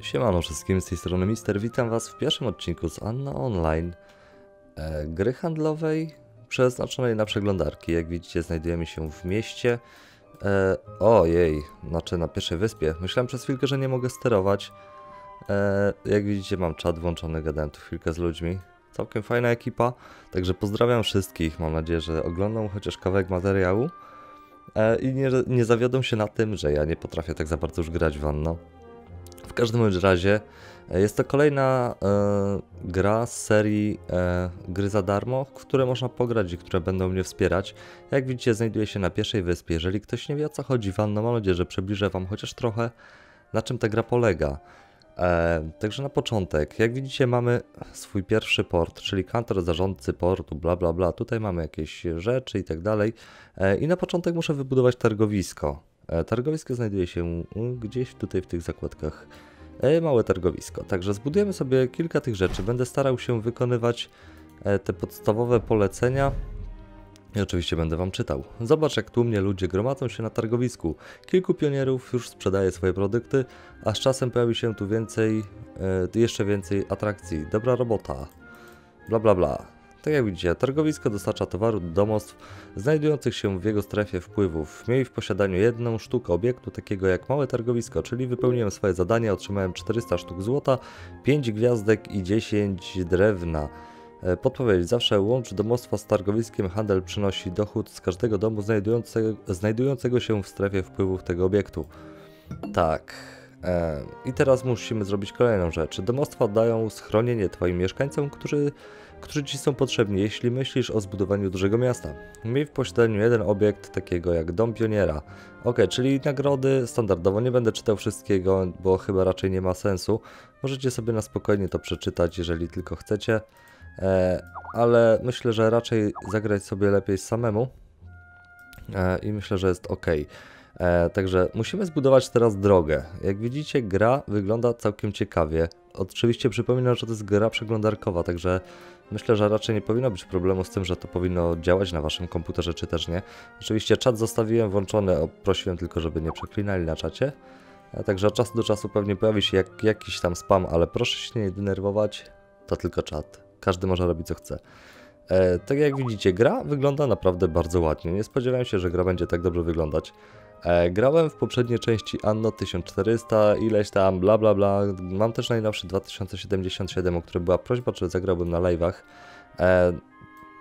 Siemano wszystkim, z tej strony Mister. Witam was w pierwszym odcinku z Anna Online. E, gry handlowej przeznaczonej na przeglądarki. Jak widzicie znajdujemy się w mieście. E, ojej, znaczy na pierwszej wyspie. Myślałem przez chwilkę, że nie mogę sterować. E, jak widzicie mam czat włączony, gadałem tu chwilkę z ludźmi. Całkiem fajna ekipa, także pozdrawiam wszystkich. Mam nadzieję, że oglądam chociaż kawałek materiału. E, I nie, nie zawiodą się na tym, że ja nie potrafię tak za bardzo już grać w Anno. W każdym razie e, jest to kolejna e, gra z serii e, gry za darmo, które można pograć i które będą mnie wspierać. Jak widzicie, znajduje się na pierwszej wyspie. Jeżeli ktoś nie wie o co chodzi w Anno, mam nadzieję, że przybliżę Wam chociaż trochę, na czym ta gra polega. E, także na początek, jak widzicie, mamy swój pierwszy port, czyli kantor zarządcy portu, bla bla bla. Tutaj mamy jakieś rzeczy i tak dalej. E, I na początek muszę wybudować targowisko. E, Targowisko znajduje się gdzieś tutaj w tych zakładkach. E, Małe targowisko. Także zbudujemy sobie kilka tych rzeczy. Będę starał się wykonywać e, te podstawowe polecenia. I oczywiście będę Wam czytał. Zobacz, jak tłumnie ludzie gromadzą się na targowisku. Kilku pionierów już sprzedaje swoje produkty, a z czasem pojawi się tu więcej, e, jeszcze więcej atrakcji. Dobra robota. Bla bla bla. Tak jak widzicie, targowisko dostarcza towaru do domostw znajdujących się w jego strefie wpływów. Miej w posiadaniu jedną sztukę obiektu takiego jak małe targowisko, czyli wypełniłem swoje zadanie, otrzymałem 400 sztuk złota, 5 gwiazdek i 10 drewna. E, Podpowiedź. Zawsze łącz domostwo z targowiskiem. Handel przynosi dochód z każdego domu znajdującego, znajdującego się w strefie wpływów tego obiektu. Tak. E, I teraz musimy zrobić kolejną rzecz. Domostwa dają schronienie Twoim mieszkańcom, którzy, którzy Ci są potrzebni, jeśli myślisz o zbudowaniu dużego miasta. Miej w posiadaniu jeden obiekt, takiego jak Dom Pioniera. Ok, czyli nagrody standardowo. Nie będę czytał wszystkiego, bo chyba raczej nie ma sensu. Możecie sobie na spokojnie to przeczytać, jeżeli tylko chcecie. E, ale myślę, że raczej zagrać sobie lepiej samemu. E, I myślę, że jest ok. E, także musimy zbudować teraz drogę. Jak widzicie, gra wygląda całkiem ciekawie. Oczywiście przypominam, że to jest gra przeglądarkowa, także myślę, że raczej nie powinno być problemu z tym, że to powinno działać na waszym komputerze, czy też nie. Oczywiście czat zostawiłem włączony, prosiłem tylko, żeby nie przeklinali na czacie. E, Także od czasu do czasu pewnie pojawi się jak, jakiś tam spam, ale proszę się nie denerwować, to tylko czat. Każdy może robić co chce. E, tak jak widzicie, gra wygląda naprawdę bardzo ładnie. Nie spodziewałem się, że gra będzie tak dobrze wyglądać. E, grałem w poprzedniej części Anno 1400, ileś tam, bla bla bla. Mam też najnowszy 2077, o który była prośba, czy zagrałbym na live'ach. E,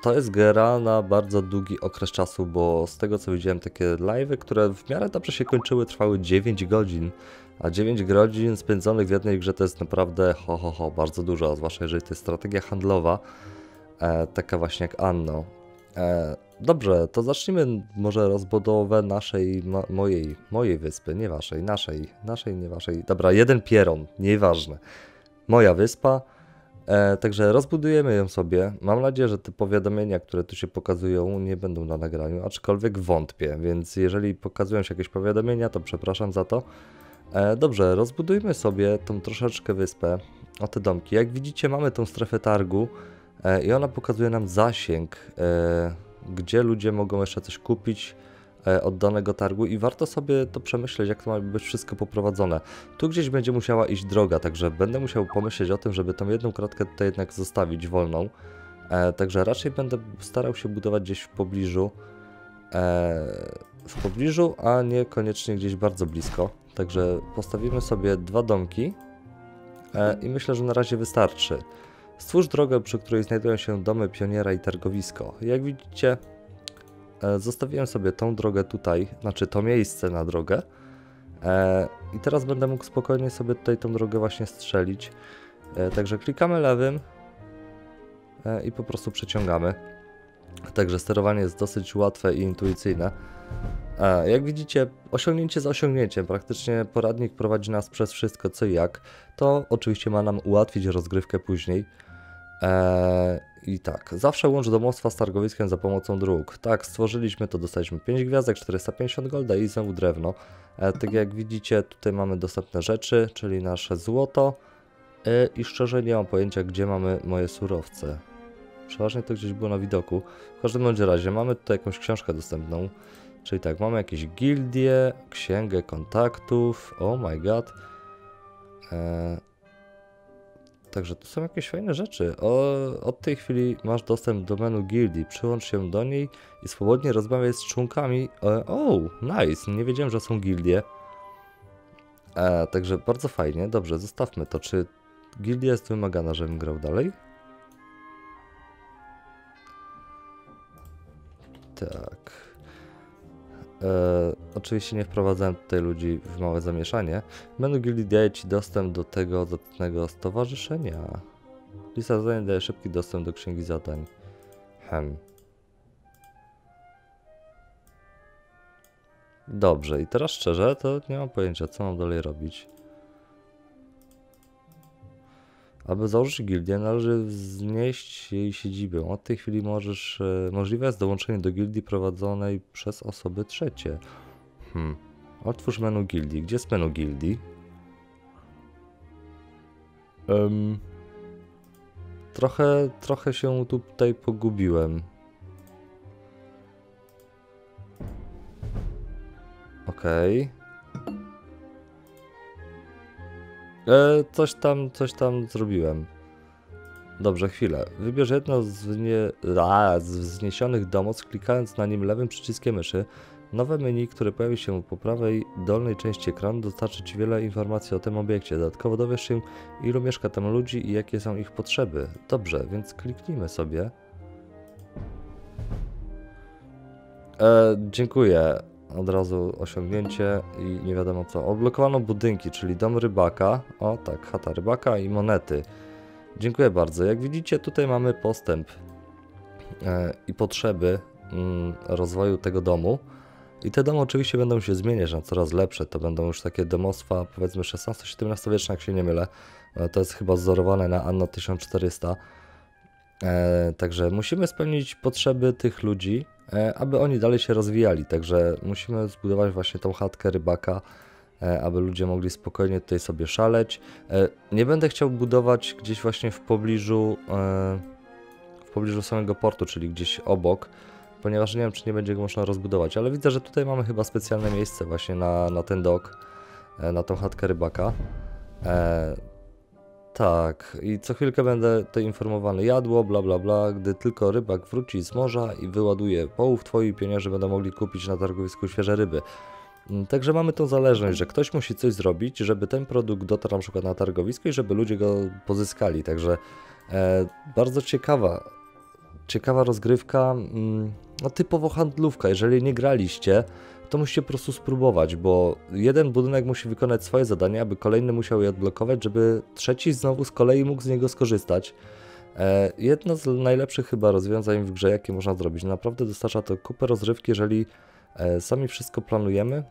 to jest gra na bardzo długi okres czasu, bo z tego co widziałem, takie live'y, które w miarę dobrze się kończyły, trwały 9 godzin. A 9 godzin spędzonych w jednej grze to jest naprawdę ho ho ho, bardzo dużo, zwłaszcza jeżeli to jest strategia handlowa, e, taka właśnie jak Anno. E, dobrze, to zacznijmy może rozbudowę naszej, mo, mojej, mojej wyspy, nie waszej, naszej, naszej, nie waszej. Dobra, jeden pieron, nieważne. Moja wyspa, e, także rozbudujemy ją sobie. Mam nadzieję, że te powiadomienia, które tu się pokazują, nie będą na nagraniu, aczkolwiek wątpię, więc jeżeli pokazują się jakieś powiadomienia, to przepraszam za to. E, dobrze, rozbudujmy sobie tą troszeczkę wyspę, o te domki. Jak widzicie, mamy tą strefę targu e, i ona pokazuje nam zasięg, e, gdzie ludzie mogą jeszcze coś kupić e, od danego targu i warto sobie to przemyśleć, jak to ma być wszystko poprowadzone. Tu gdzieś będzie musiała iść droga, także będę musiał pomyśleć o tym, żeby tą jedną kratkę tutaj jednak zostawić wolną. E, także raczej będę starał się budować gdzieś w pobliżu, e, w pobliżu, a niekoniecznie gdzieś bardzo blisko. Także postawimy sobie dwa domki i myślę, że na razie wystarczy. Stwórz drogę, przy której znajdują się domy pioniera i targowisko. Jak widzicie, e, zostawiłem sobie tą drogę tutaj, znaczy to miejsce na drogę. E, I teraz będę mógł spokojnie sobie tutaj tą drogę właśnie strzelić. E, także klikamy lewym i po prostu przeciągamy. Także sterowanie jest dosyć łatwe i intuicyjne. Jak widzicie, osiągnięcie za osiągnięciem, praktycznie poradnik prowadzi nas przez wszystko co i jak. To oczywiście ma nam ułatwić rozgrywkę później. Eee, I tak, zawsze łącz domostwa z targowiskiem za pomocą dróg. Tak, stworzyliśmy to, dostaliśmy 5 gwiazdek, 450 golda i znowu drewno. E, tak jak widzicie, tutaj mamy dostępne rzeczy, czyli nasze złoto. E, I szczerze nie mam pojęcia, gdzie mamy moje surowce. Przeważnie to gdzieś było na widoku. W każdym bądź razie mamy tutaj jakąś książkę dostępną. Czyli tak, mamy jakieś gildie, księgę kontaktów. Oh my god. E, Także tu są jakieś fajne rzeczy. O, od tej chwili masz dostęp do menu gildii. Przyłącz się do niej i swobodnie rozmawiaj z członkami. E, o, nice. Nie wiedziałem, że są gildie. E, także bardzo fajnie. Dobrze, zostawmy to. Czy gildia jest wymagana, żebym grał dalej? Tak. E, oczywiście nie wprowadzałem tutaj ludzi w małe zamieszanie. Menu gildii daje Ci dostęp do tego dodatnego stowarzyszenia. Lista zadań daje szybki dostęp do księgi zadań. Hem. Dobrze, i teraz szczerze, to nie mam pojęcia, co mam dalej robić. Aby założyć gildię, należy wznieść jej siedzibę. Od tej chwili możesz, e, możliwe jest dołączenie do gildii prowadzonej przez osoby trzecie. Hmm. Otwórz menu gildii. Gdzie jest menu gildii? Um, trochę, trochę się tutaj pogubiłem. Okej. Okay. E, coś tam, coś tam zrobiłem. Dobrze, chwilę. Wybierz jedno z, nie, a, z wzniesionych domostw, klikając na nim lewym przyciskiem myszy. Nowe menu, które pojawi się po prawej dolnej części ekranu, dostarczy Ci wiele informacji o tym obiekcie. Dodatkowo dowiesz się, ilu mieszka tam ludzi i jakie są ich potrzeby. Dobrze, więc kliknijmy sobie. E, dziękuję od razu osiągnięcie i nie wiadomo co. Odblokowano budynki, czyli dom rybaka, o tak, chata rybaka i monety. Dziękuję bardzo. Jak widzicie, tutaj mamy postęp e, i potrzeby mm, rozwoju tego domu. I te domy oczywiście będą się zmieniać na coraz lepsze. To będą już takie domostwa, powiedzmy 16-17 wieczne, jak się nie mylę. E, to jest chyba wzorowane na Anno 1400. E, także musimy spełnić potrzeby tych ludzi, E, aby oni dalej się rozwijali. Także musimy zbudować właśnie tą chatkę rybaka, e, aby ludzie mogli spokojnie tutaj sobie szaleć. E, nie będę chciał budować gdzieś właśnie w pobliżu w pobliżu samego portu, czyli gdzieś obok, ponieważ nie wiem, czy nie będzie go można rozbudować, ale widzę, że tutaj mamy chyba specjalne miejsce właśnie na, na ten dok, na tą chatkę rybaka. Tak, i co chwilkę będę to informowany. Jadło, bla bla bla, gdy tylko rybak wróci z morza i wyładuje połów, twoi pionierzy będą mogli kupić na targowisku świeże ryby. Mm, także mamy tą zależność, że ktoś musi coś zrobić, żeby ten produkt dotarł na przykład na targowisko i żeby ludzie go pozyskali. Także e, bardzo ciekawa, ciekawa rozgrywka, mm, no typowo handlówka. Jeżeli nie graliście, to musicie po prostu spróbować, bo jeden budynek musi wykonać swoje zadanie, aby kolejny musiał je odblokować, żeby trzeci znowu z kolei mógł z niego skorzystać. E, jedno z najlepszych chyba rozwiązań w grze, jakie można zrobić. Naprawdę dostarcza to kupę rozrywki, jeżeli e, sami wszystko planujemy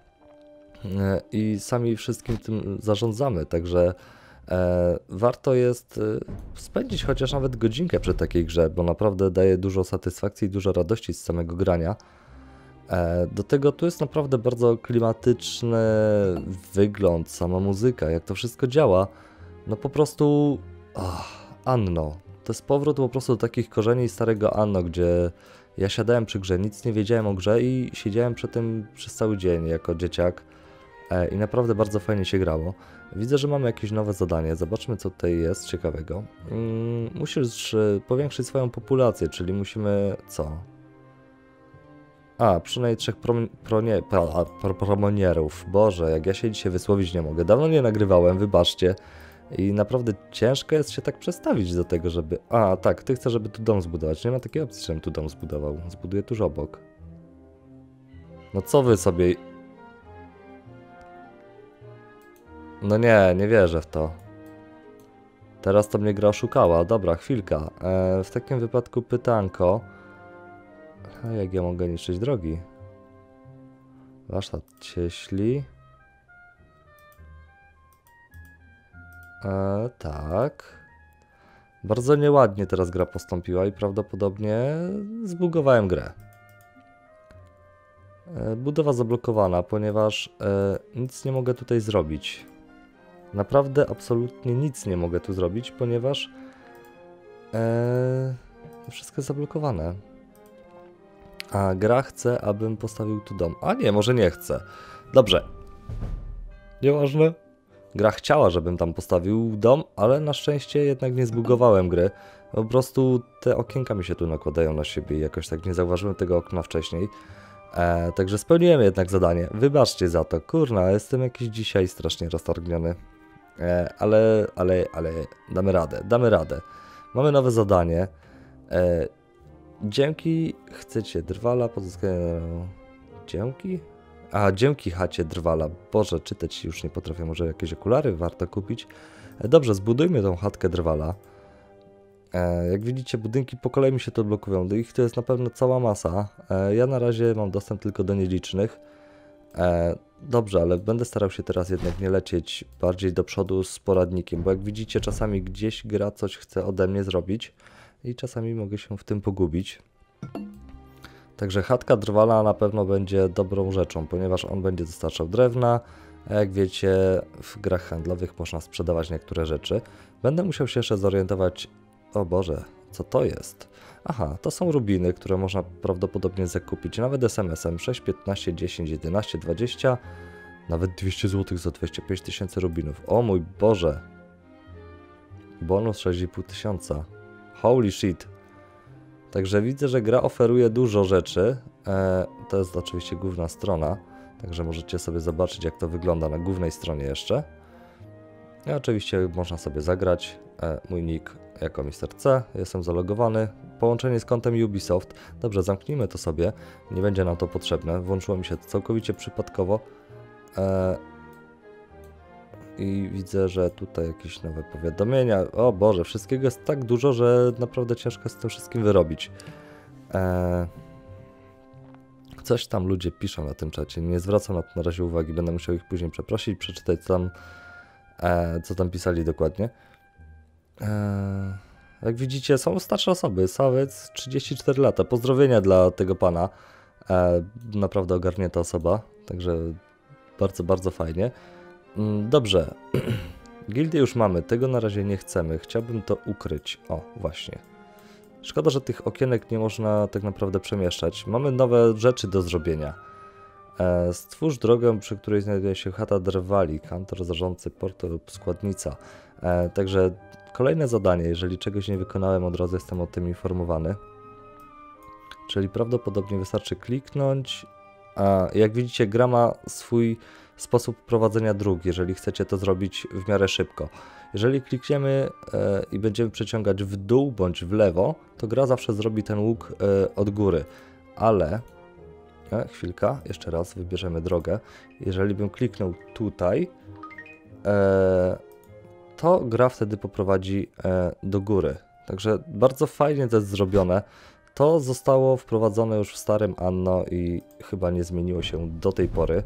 e, i sami wszystkim tym zarządzamy, także warto jest spędzić chociaż nawet godzinkę przy takiej grze, bo naprawdę daje dużo satysfakcji i dużo radości z samego grania. E, do tego tu jest naprawdę bardzo klimatyczny wygląd, sama muzyka, jak to wszystko działa. No po prostu. Oh, Anno. To jest powrót po prostu do takich korzeni starego Anno, gdzie ja siadałem przy grze, nic nie wiedziałem o grze i siedziałem przy tym przez cały dzień jako dzieciak. E, I naprawdę bardzo fajnie się grało. Widzę, że mamy jakieś nowe zadanie. Zobaczmy, co tutaj jest ciekawego. Mm, musisz powiększyć swoją populację, czyli musimy co? A, przynajmniej trzech prom pronie, pro, pro, promonierów. Boże, jak ja się dzisiaj wysłowić nie mogę. Dawno nie nagrywałem, wybaczcie. I naprawdę ciężko jest się tak przestawić do tego, żeby... A, tak, ty chcesz, żeby tu dom zbudować. Nie ma takiej opcji, żebym tu dom zbudował. Zbuduję tuż obok. No co wy sobie... No nie, nie wierzę w to. Teraz to mnie gra oszukała. Dobra, chwilka. E, w takim wypadku pytanko... A jak ja mogę niszczyć drogi? Warsztat cieśli. E, tak. Bardzo nieładnie teraz gra postąpiła i prawdopodobnie zbugowałem grę. E, budowa zablokowana, ponieważ e, nic nie mogę tutaj zrobić. Naprawdę absolutnie nic nie mogę tu zrobić, ponieważ e, wszystko jest zablokowane. A gra chce, abym postawił tu dom. A nie, może nie chce. Dobrze. Nieważne. gra chciała, żebym tam postawił dom, ale na szczęście jednak nie zbugowałem gry. Po prostu te okienka mi się tu nakładają na siebie i jakoś tak nie zauważyłem tego okna wcześniej. E, także spełniłem jednak zadanie. Wybaczcie za to. Kurna, jestem jakiś dzisiaj strasznie roztargniony. E, ale, ale, ale damy radę, damy radę. Mamy nowe zadanie. E, dzięki chcecie drwala pozyskania... Dzięki? A, dzięki chacie drwala. Boże, czytać już nie potrafię. Może jakieś okulary warto kupić? E, dobrze, zbudujmy tą chatkę drwala. E, jak widzicie, budynki po kolei mi się to blokują. Ich to jest na pewno cała masa. E, ja na razie mam dostęp tylko do nielicznych. Dobrze, ale będę starał się teraz jednak nie lecieć bardziej do przodu z poradnikiem, bo jak widzicie, czasami gdzieś gra coś chce ode mnie zrobić i czasami mogę się w tym pogubić. Także chatka drwala na pewno będzie dobrą rzeczą, ponieważ on będzie dostarczał drewna, a jak wiecie, w grach handlowych można sprzedawać niektóre rzeczy. Będę musiał się jeszcze zorientować, o Boże, co to jest? Aha, to są rubiny, które można prawdopodobnie zakupić nawet SMS-em 6, 15, 10, 11, 20, nawet 200 zł za 25 tysięcy rubinów. O mój Boże! Bonus 6,5 tysiąca. Holy shit! Także widzę, że gra oferuje dużo rzeczy. E, to jest oczywiście główna strona, także możecie sobie zobaczyć, jak to wygląda na głównej stronie jeszcze. I oczywiście można sobie zagrać. E, mój nick jako Mr. C, jestem zalogowany. Połączenie z kontem Ubisoft. Dobrze, zamknijmy to sobie, nie będzie nam to potrzebne. Włączyło mi się to całkowicie przypadkowo. E, I widzę, że tutaj jakieś nowe powiadomienia. O Boże, wszystkiego jest tak dużo, że naprawdę ciężko z tym wszystkim wyrobić. E, coś tam ludzie piszą na tym czacie. Nie zwracam na to na razie uwagi, będę musiał ich później przeprosić, przeczytać tam, e, co tam pisali dokładnie. Eee, jak widzicie, są starsze osoby. Sawiec 34 lata. Pozdrowienia dla tego pana. Eee, naprawdę ogarnięta osoba, także bardzo, bardzo fajnie. Mm, dobrze. Gildię już mamy, tego na razie nie chcemy. Chciałbym to ukryć. O, właśnie. Szkoda, że tych okienek nie można tak naprawdę przemieszczać. Mamy nowe rzeczy do zrobienia. Eee, stwórz drogę, przy której znajduje się chata drwali, kantor zarządcy portu lub składnica. Także Kolejne zadanie, jeżeli czegoś nie wykonałem, od razu jestem o tym informowany. Czyli prawdopodobnie wystarczy kliknąć. A jak widzicie, gra ma swój sposób prowadzenia dróg, jeżeli chcecie to zrobić w miarę szybko. Jeżeli klikniemy e, i będziemy przeciągać w dół bądź w lewo, to gra zawsze zrobi ten łuk e, od góry. Ale, e, chwilka, jeszcze raz wybierzemy drogę. Jeżeli bym kliknął tutaj, e, to gra wtedy poprowadzi do góry. Także bardzo fajnie to jest zrobione. To zostało wprowadzone już w starym Anno i chyba nie zmieniło się do tej pory.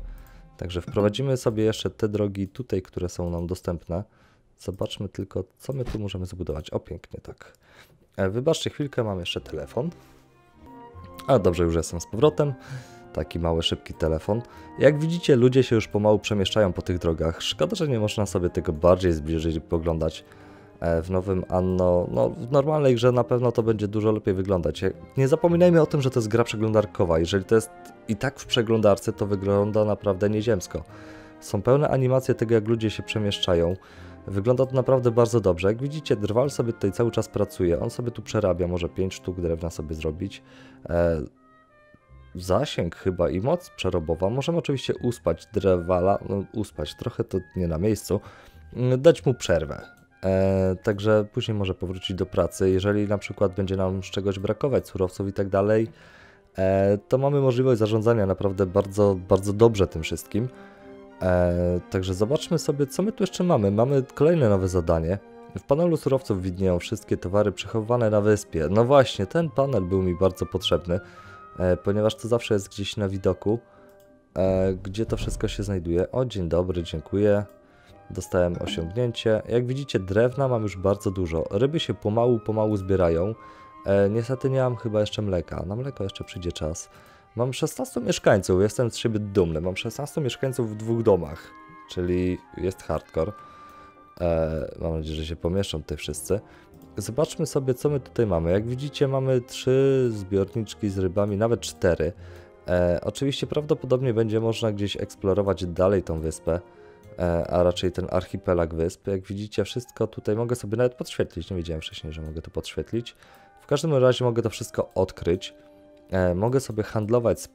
Także wprowadzimy sobie jeszcze te drogi tutaj, które są nam dostępne. Zobaczmy tylko, co my tu możemy zbudować. O, pięknie, tak. E, wybaczcie chwilkę, mam jeszcze telefon. A dobrze, już jestem z powrotem. Taki mały, szybki telefon. Jak widzicie, ludzie się już pomału przemieszczają po tych drogach. Szkoda, że nie można sobie tego bardziej zbliżyć i poglądać. E, w nowym Anno, no w normalnej grze na pewno to będzie dużo lepiej wyglądać. Nie zapominajmy o tym, że to jest gra przeglądarkowa. Jeżeli to jest i tak w przeglądarce, to wygląda naprawdę nieziemsko. Są pełne animacje tego, jak ludzie się przemieszczają. Wygląda to naprawdę bardzo dobrze. Jak widzicie, drwal sobie tutaj cały czas pracuje. On sobie tu przerabia, może 5 sztuk drewna sobie zrobić. E, zasięg chyba i moc przerobowa. Możemy oczywiście uspać drewala, no, uspać trochę to nie na miejscu, mm, dać mu przerwę. E, także później może powrócić do pracy. Jeżeli na przykład będzie nam z czegoś brakować, surowców i tak dalej, e, to mamy możliwość zarządzania naprawdę bardzo, bardzo dobrze tym wszystkim. E, także zobaczmy sobie, co my tu jeszcze mamy. Mamy kolejne nowe zadanie. W panelu surowców widnieją wszystkie towary przechowywane na wyspie. No właśnie, ten panel był mi bardzo potrzebny. E, ponieważ to zawsze jest gdzieś na widoku, e, gdzie to wszystko się znajduje. O, dzień dobry, dziękuję. Dostałem osiągnięcie. Jak widzicie, drewna mam już bardzo dużo. Ryby się pomału, pomału zbierają. E, niestety nie mam chyba jeszcze mleka. Na mleko jeszcze przyjdzie czas. Mam 16 mieszkańców, jestem z siebie dumny. Mam 16 mieszkańców w dwóch domach, czyli jest hardcore. E, mam nadzieję, że się pomieszczą tutaj wszyscy. Zobaczmy sobie, co my tutaj mamy. Jak widzicie, mamy trzy zbiorniczki z rybami, nawet cztery. E, oczywiście prawdopodobnie będzie można gdzieś eksplorować dalej tą wyspę. E, a raczej ten archipelag wysp. Jak widzicie, wszystko tutaj mogę sobie nawet podświetlić. Nie wiedziałem wcześniej, że mogę to podświetlić. W każdym razie mogę to wszystko odkryć. E, mogę sobie handlować z,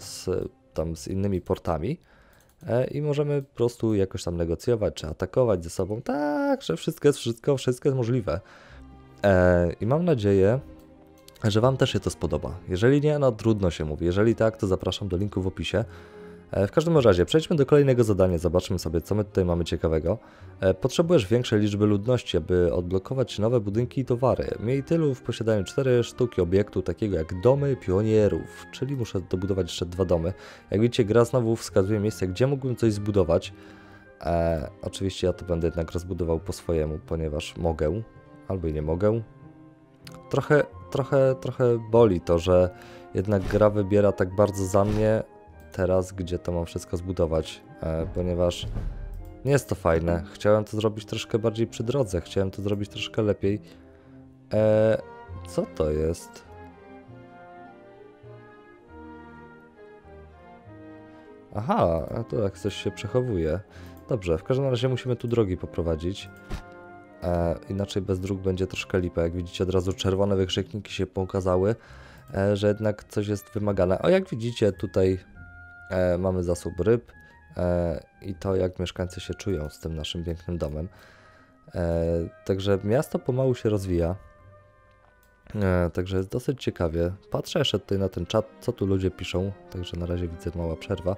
z, tam z innymi portami e, i możemy po prostu jakoś tam negocjować czy atakować ze sobą. Tak, że wszystko jest, wszystko, wszystko jest możliwe. I mam nadzieję, że Wam też się to spodoba. Jeżeli nie, no trudno się mówi. Jeżeli tak, to zapraszam do linku w opisie. E, w każdym razie, przejdźmy do kolejnego zadania, zobaczmy sobie, co my tutaj mamy ciekawego. E, potrzebujesz większej liczby ludności, aby odblokować nowe budynki i towary. Miej tylu w posiadaniu 4 sztuki obiektu, takiego jak domy pionierów, czyli muszę dobudować jeszcze dwa domy. Jak widzicie, gra znowu wskazuje miejsce, gdzie mógłbym coś zbudować. E, oczywiście ja to będę jednak rozbudował po swojemu, ponieważ mogę, albo i nie mogę. Trochę, trochę, trochę boli to, że jednak gra wybiera tak bardzo za mnie teraz, gdzie to mam wszystko zbudować, e, ponieważ nie jest to fajne. Chciałem to zrobić troszkę bardziej przy drodze, chciałem to zrobić troszkę lepiej. E, co to jest? Aha, a tu jak coś się przechowuje. Dobrze, w każdym razie musimy tu drogi poprowadzić. E, inaczej bez dróg będzie troszkę lipa. Jak widzicie, od razu czerwone wykrzykniki się pokazały, e, że jednak coś jest wymagane. O, jak widzicie, tutaj e, mamy zasób ryb e, i to, jak mieszkańcy się czują z tym naszym pięknym domem. E, także miasto pomału się rozwija. E, także jest dosyć ciekawie. Patrzę jeszcze tutaj na ten czat, co tu ludzie piszą. Także na razie widzę mała przerwa.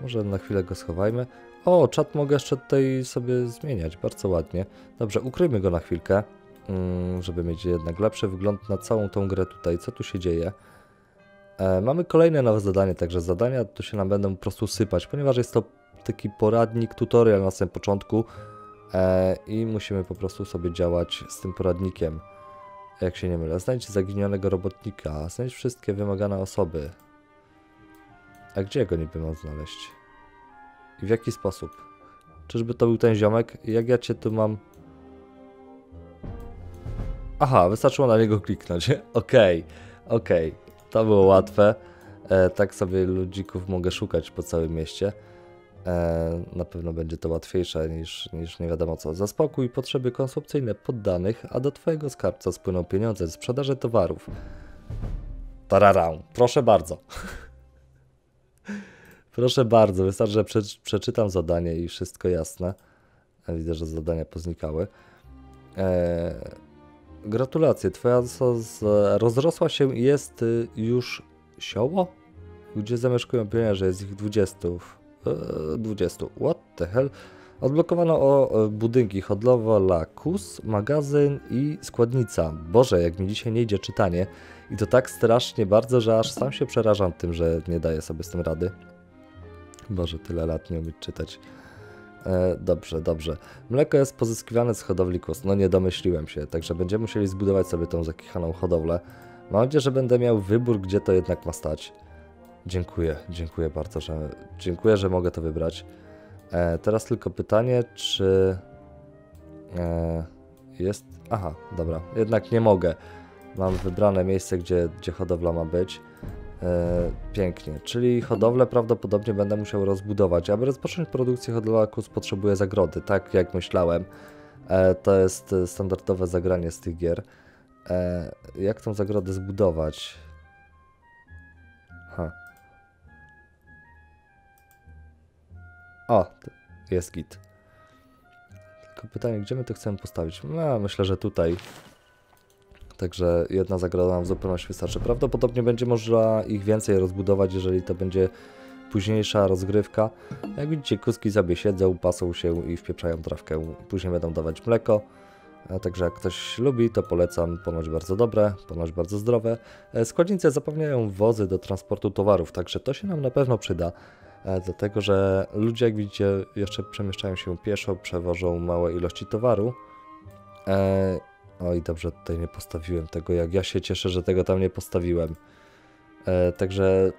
Może na chwilę go schowajmy. O, czat mogę jeszcze tutaj sobie zmieniać, bardzo ładnie. Dobrze, ukryjmy go na chwilkę, mm, żeby mieć jednak lepszy wygląd na całą tą grę tutaj, co tu się dzieje. E, mamy kolejne nowe zadanie, także zadania tu się nam będą po prostu sypać, ponieważ jest to taki poradnik, tutorial na samym początku e, i musimy po prostu sobie działać z tym poradnikiem. Jak się nie mylę, znajdź zaginionego robotnika, znajdź wszystkie wymagane osoby. A gdzie go niby mam znaleźć? I w jaki sposób? Czyżby to był ten ziomek? Jak ja cię tu mam... Aha, wystarczyło na niego kliknąć. Okej, okej. To było łatwe. E, tak sobie ludzików mogę szukać po całym mieście. E, na pewno będzie to łatwiejsze niż, niż nie wiadomo co. Zaspokój potrzeby konsumpcyjne poddanych, a do Twojego skarbca spłyną pieniądze z sprzedaży towarów. Tararau, proszę bardzo. proszę bardzo, wystarczy, że prze, przeczytam zadanie i wszystko jasne. E, Widzę, że zadania poznikały. E, gratulacje, twoja rozrosła się i jest y, już sioło, gdzie zamieszkują pionierze, jest ich 20. E, 20. What the hell? Odblokowano o e, budynki hodlowo Lakus, magazyn i składnica. Boże, jak mi dzisiaj nie idzie czytanie. I to tak strasznie bardzo, że aż sam się przerażam tym, że nie daję sobie z tym rady. Boże, tyle lat nie umieć czytać. E, dobrze, dobrze. Mleko jest pozyskiwane z hodowli kóz. No nie domyśliłem się, także będziemy musieli zbudować sobie tą zakichaną hodowlę. Mam nadzieję, że będę miał wybór, gdzie to jednak ma stać. Dziękuję, dziękuję bardzo, że dziękuję, że mogę to wybrać. E, teraz tylko pytanie, czy e, jest. Aha, dobra, jednak nie mogę. Mam wybrane miejsce, gdzie, gdzie hodowla ma być. E, pięknie, czyli hodowlę prawdopodobnie będę musiał rozbudować. Aby rozpocząć produkcję hodowla kus potrzebuję zagrody, tak jak myślałem. E, to jest e, standardowe zagranie z tych gier. Jak tą zagrodę zbudować? Ha. O, jest git. Tylko pytanie, gdzie my to chcemy postawić? No, myślę, że tutaj. Także jedna zagroda nam w zupełności wystarczy. Prawdopodobnie będzie można ich więcej rozbudować, jeżeli to będzie późniejsza rozgrywka. Jak widzicie, kuski sobie siedzą, pasą się i wpieprzają trawkę. Później będą dawać mleko. E, Także jak ktoś lubi, to polecam. Ponoć bardzo dobre, ponoć bardzo zdrowe. E, Składnice zapewniają wozy do transportu towarów, także to się nam na pewno przyda. E, Dlatego, że ludzie, jak widzicie, jeszcze przemieszczają się pieszo, przewożą małe ilości towaru. Oj, dobrze, tutaj nie postawiłem tego. Jak ja się cieszę, że tego tam nie postawiłem. E, Także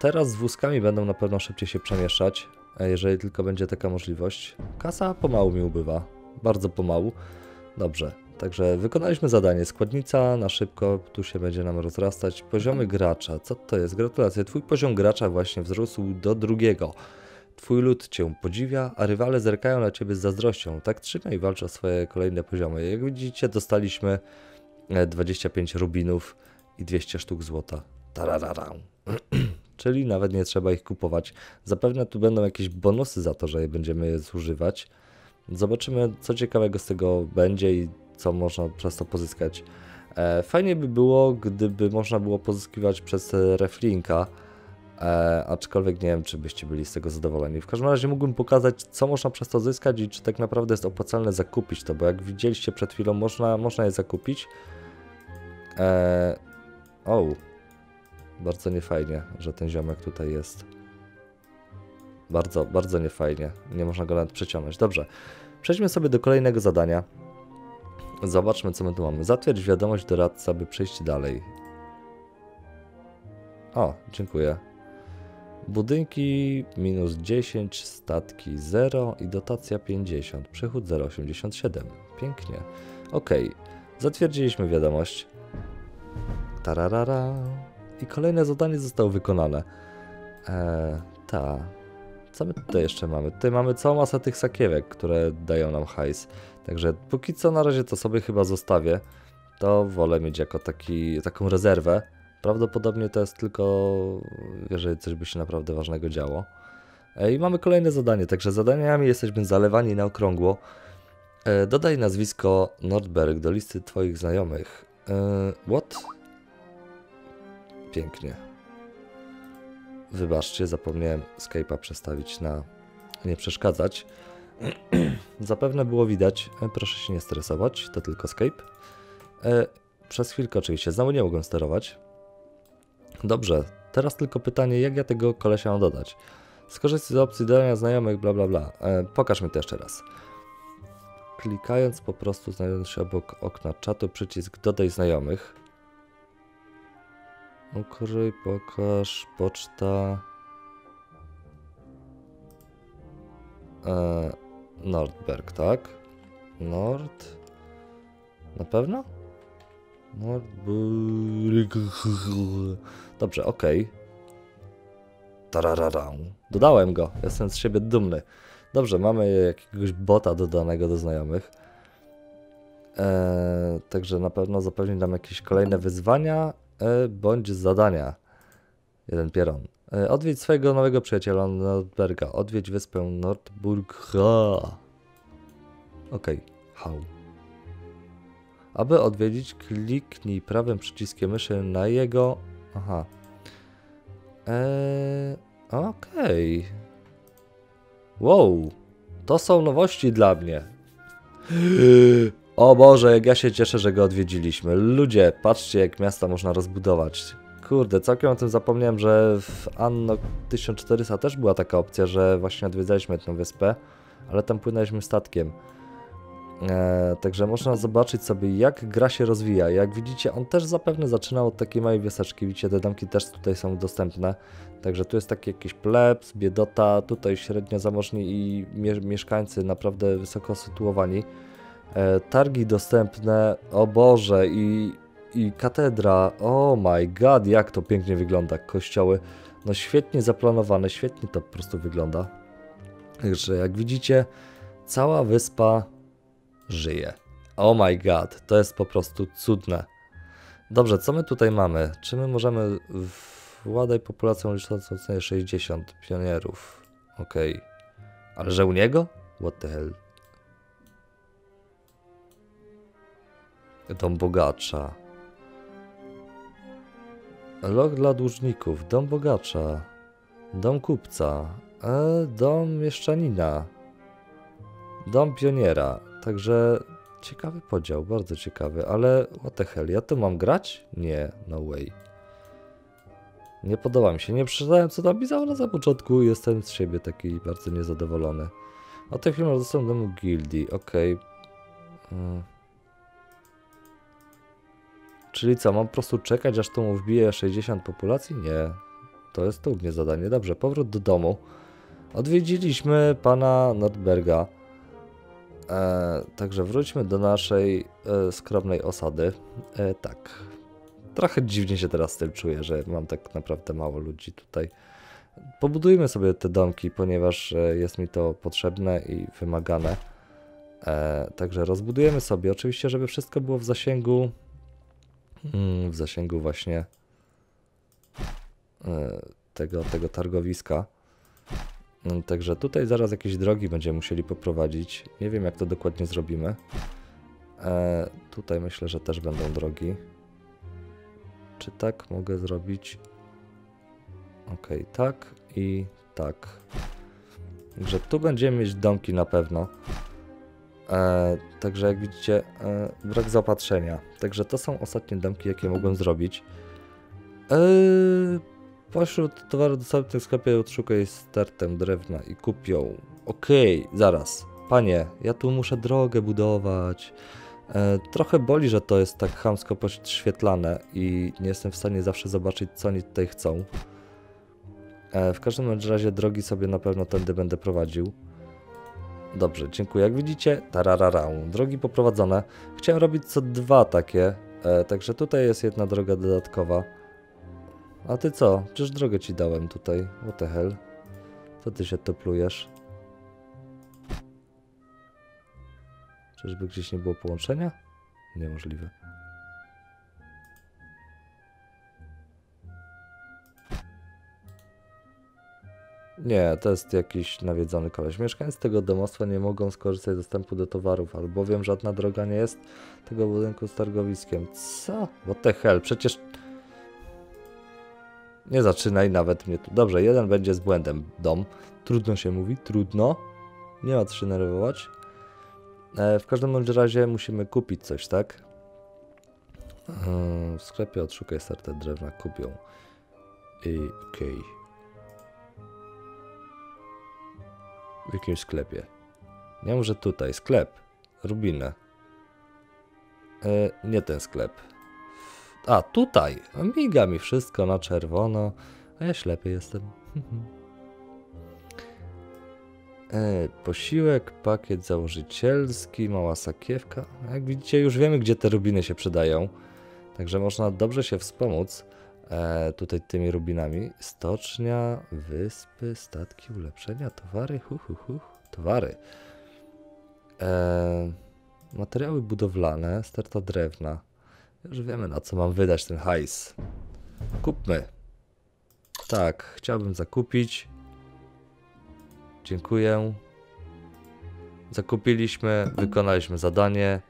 teraz z wózkami będą na pewno szybciej się przemieszczać, e, jeżeli tylko będzie taka możliwość. Kasa pomału mi ubywa, bardzo pomału. Dobrze, także wykonaliśmy zadanie. Składnica na szybko, tu się będzie nam rozrastać. Poziomy gracza, co to jest? Gratulacje, twój poziom gracza właśnie wzrósł do drugiego. Twój lud cię podziwia, a rywale zerkają na ciebie z zazdrością. Tak trzymaj i walcz o swoje kolejne poziomy. Jak widzicie, dostaliśmy e, 25 rubinów i 200 sztuk złota. Tararara. Czyli nawet nie trzeba ich kupować. Zapewne tu będą jakieś bonusy za to, że je będziemy zużywać. Zobaczymy, co ciekawego z tego będzie i co można przez to pozyskać. E, fajnie by było, gdyby można było pozyskiwać przez e, reflinka, e, aczkolwiek nie wiem, czy byście byli z tego zadowoleni. W każdym razie mógłbym pokazać, co można przez to zyskać i czy tak naprawdę jest opłacalne zakupić to, bo jak widzieliście przed chwilą, można, można je zakupić. E, o, bardzo niefajnie, że ten ziomek tutaj jest. Bardzo, bardzo niefajnie. Nie można go nawet przeciągnąć. Dobrze, przejdźmy sobie do kolejnego zadania. Zobaczmy, co my tu mamy. Zatwierdź wiadomość doradcy, aby przejść dalej. O, dziękuję. Budynki minus 10, statki 0 i dotacja 50, przychód 0,87. Pięknie. Ok, zatwierdziliśmy wiadomość. Tararara. I kolejne zadanie zostało wykonane. Eee, ta. Co my tutaj jeszcze mamy? Tutaj mamy całą masę tych sakiewek, które dają nam hajs. Także póki co na razie to sobie chyba zostawię. To wolę mieć jako taki, taką rezerwę. Prawdopodobnie to jest tylko, jeżeli coś by się naprawdę ważnego działo. E, I mamy kolejne zadanie, także zadaniami jesteśmy zalewani na okrągło. E, Dodaj nazwisko Nordberg do listy Twoich znajomych. E, What? Pięknie. Wybaczcie, zapomniałem Skype'a przestawić na nie przeszkadzać. Zapewne było widać, proszę się nie stresować, to tylko Skype. Przez chwilkę oczywiście, znowu nie mogłem sterować. Dobrze, teraz tylko pytanie, jak ja tego kolesia mam dodać? Skorzystaj z opcji dodania znajomych, bla bla bla. E, pokaż mi to jeszcze raz. Klikając po prostu znajdując się obok okna czatu przycisk dodaj znajomych. Ukryj, pokaż, poczta. E, Nordberg, tak? Nord. Na pewno? Dobrze, okej. Tararara. Dodałem go. Jestem z siebie dumny. Dobrze, mamy jakiegoś bota dodanego do znajomych. Eee, także na pewno zapewni nam jakieś kolejne wyzwania e, bądź zadania. Jeden pieron. E, odwiedź swojego nowego przyjaciela Nordberga. Odwiedź wyspę Nordburga. Okej, how? Aby odwiedzić, kliknij prawym przyciskiem myszy na jego... Aha. Eee, okej. Wow, to są nowości dla mnie. O Boże, jak ja się cieszę, że go odwiedziliśmy. Ludzie, patrzcie jak miasta można rozbudować. Kurde, całkiem o tym zapomniałem, że w Anno 1400 też była taka opcja, że właśnie odwiedzaliśmy tę wyspę, ale tam płynęliśmy statkiem. E, także można zobaczyć sobie, jak gra się rozwija. Jak widzicie, on też zapewne zaczynał od takiej małej wioseczki. Widzicie, te domki też tutaj są dostępne. Także tu jest taki jakiś plebs, biedota, tutaj średnio zamożni i mie mieszkańcy naprawdę wysoko sytuowani. E, targi dostępne, o Boże, i, i katedra, oh my god, jak to pięknie wygląda, kościoły. No świetnie zaplanowane, świetnie to po prostu wygląda. Także jak widzicie, cała wyspa żyje. Oh my god, to jest po prostu cudne. Dobrze, co my tutaj mamy? Czy my możemy władaj populacją liczącą cenę 60 pionierów? Okej. Okay. Ale że u niego? What the hell? Dom bogacza. Log dla dłużników. Dom bogacza. Dom kupca. E, dom mieszczanina. Dom pioniera. Także ciekawy podział, bardzo ciekawy, ale what the hell, ja to mam grać? Nie, no way. Nie podoba mi się, nie przeczytałem co tam pisało na początku, jestem z siebie taki bardzo niezadowolony. A tych filmów dostęp do gildii, okej. Okay. Hmm. Czyli co, mam po prostu czekać aż to mu wbije 60 populacji? Nie. To jest mnie zadanie. Dobrze, powrót do domu. Odwiedziliśmy pana Nordberga. E, także wróćmy do naszej e, skromnej osady. E, tak. Trochę dziwnie się teraz z tym czuję, że mam tak naprawdę mało ludzi tutaj. Pobudujmy sobie te domki, ponieważ e, jest mi to potrzebne i wymagane. E, także rozbudujemy sobie, oczywiście, żeby wszystko było w zasięgu, mm, w zasięgu właśnie e, tego, tego targowiska. Także tutaj zaraz jakieś drogi będziemy musieli poprowadzić. Nie wiem jak to dokładnie zrobimy. E, tutaj myślę, że też będą drogi. Czy tak mogę zrobić? Ok, tak i tak. Także tu będziemy mieć domki na pewno. E, także jak widzicie, e, brak zaopatrzenia. Także to są ostatnie domki, jakie mogłem zrobić. E, pośród towarów dostępnych w sklepie odszukaj startem drewna i kup ją. Okej, zaraz. Panie, ja tu muszę drogę budować. E, trochę boli, że to jest tak chamsko podświetlane i nie jestem w stanie zawsze zobaczyć, co oni tutaj chcą. E, w każdym razie drogi sobie na pewno tędy będę prowadził. Dobrze, dziękuję. Jak widzicie, tarararau, drogi poprowadzone. Chciałem robić co dwa takie, e, także tutaj jest jedna droga dodatkowa. A ty co? Przecież drogę ci dałem tutaj. What the hell? Co ty się toplujesz? Czyżby gdzieś nie było połączenia? Niemożliwe. Nie, to jest jakiś nawiedzony koleś. Mieszkańcy tego domostwa nie mogą skorzystać z dostępu do towarów, albowiem żadna droga nie jest tego budynku z targowiskiem. Co? What the hell? Przecież... Nie zaczynaj nawet mnie tu. Dobrze, jeden będzie z błędem. Dom. Trudno się mówi, trudno. Nie ma co się nerwować. E, w każdym razie musimy kupić coś, tak? E, w sklepie odszukaj stertę drewna, kup ją. I okej. W jakimś sklepie. Nie może tutaj, sklep. Rubinę. E, nie ten sklep. A, tutaj. Miga mi wszystko na czerwono, a ja ślepy jestem. E, posiłek, pakiet założycielski, mała sakiewka. Jak widzicie, już wiemy, gdzie te rubiny się przydają. Także można dobrze się wspomóc e, tutaj tymi rubinami. Stocznia, wyspy, statki, ulepszenia, towary, hu, hu, hu, towary. E, materiały budowlane, sterta drewna. Już wiemy, na co mam wydać ten hajs. Kupmy. Tak, chciałbym zakupić. Dziękuję. Zakupiliśmy, wykonaliśmy zadanie.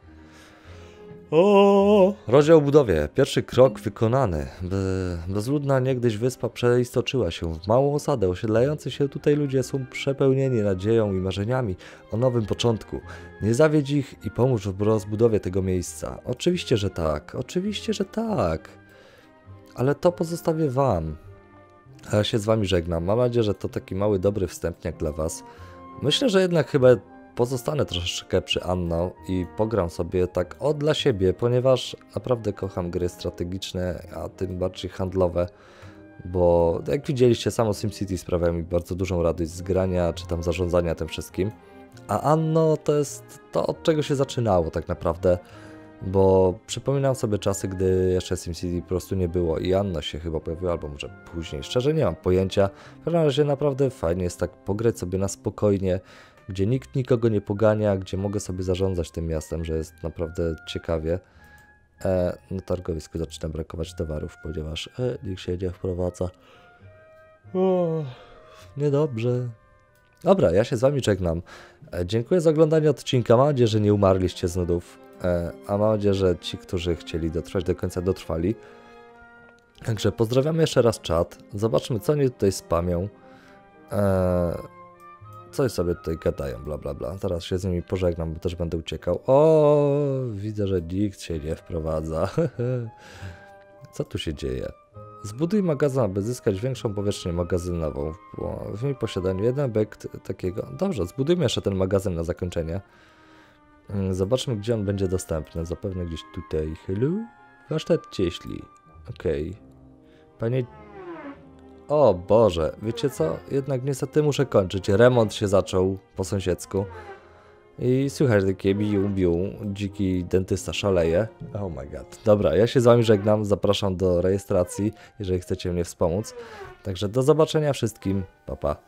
O, rozdział budowie. Pierwszy krok wykonany. Be- Bezludna niegdyś wyspa przeistoczyła się w małą osadę. Osiedlający się tutaj ludzie są przepełnieni nadzieją i marzeniami o nowym początku. Nie zawiedź ich i pomóż w rozbudowie tego miejsca. Oczywiście, że tak. Oczywiście, że tak. Ale to pozostawię wam. A ja się z wami żegnam. Mam nadzieję, że to taki mały, dobry wstępniak dla was. Myślę, że jednak chyba pozostanę troszeczkę przy Anno i pogram sobie tak o dla siebie, ponieważ naprawdę kocham gry strategiczne, a tym bardziej handlowe, bo jak widzieliście, samo SimCity sprawia mi bardzo dużą radość z grania, czy tam zarządzania tym wszystkim. A Anno to jest to, od czego się zaczynało tak naprawdę, bo przypominam sobie czasy, gdy jeszcze SimCity po prostu nie było i Anno się chyba pojawiło, albo może później, szczerze nie mam pojęcia. W każdym razie naprawdę fajnie jest tak pograć sobie na spokojnie, gdzie nikt nikogo nie pogania, gdzie mogę sobie zarządzać tym miastem, że jest naprawdę ciekawie. E, na targowisku zaczyna brakować towarów, ponieważ e, nikt się nie wprowadza. O, niedobrze. Dobra, ja się z wami żegnam. E, dziękuję za oglądanie odcinka. Mam nadzieję, że nie umarliście z nudów. E, a mam nadzieję, że ci, którzy chcieli dotrwać do końca, dotrwali. Także pozdrawiamy jeszcze raz czat. Zobaczmy, co oni tutaj spamią. E, coś sobie tutaj gadają, bla bla bla. Zaraz się z nimi pożegnam, bo też będę uciekał. O, widzę, że nikt się nie wprowadza. Co tu się dzieje? Zbuduj magazyn, aby zyskać większą powierzchnię magazynową. W jej posiadaniu jeden obiekt takiego. Dobrze, zbudujmy jeszcze ten magazyn na zakończenie. Mm, Zobaczmy, gdzie on będzie dostępny. Zapewne gdzieś tutaj. Hello? Warsztat cieśli. Okej. Panie o Boże, wiecie co? Jednak niestety muszę kończyć. Remont się zaczął po sąsiedzku. I słychać takie biu, biu, dziki dentysta szaleje. Oh my god. Dobra, ja się z wami żegnam, zapraszam do rejestracji, jeżeli chcecie mnie wspomóc. Także do zobaczenia wszystkim, pa pa.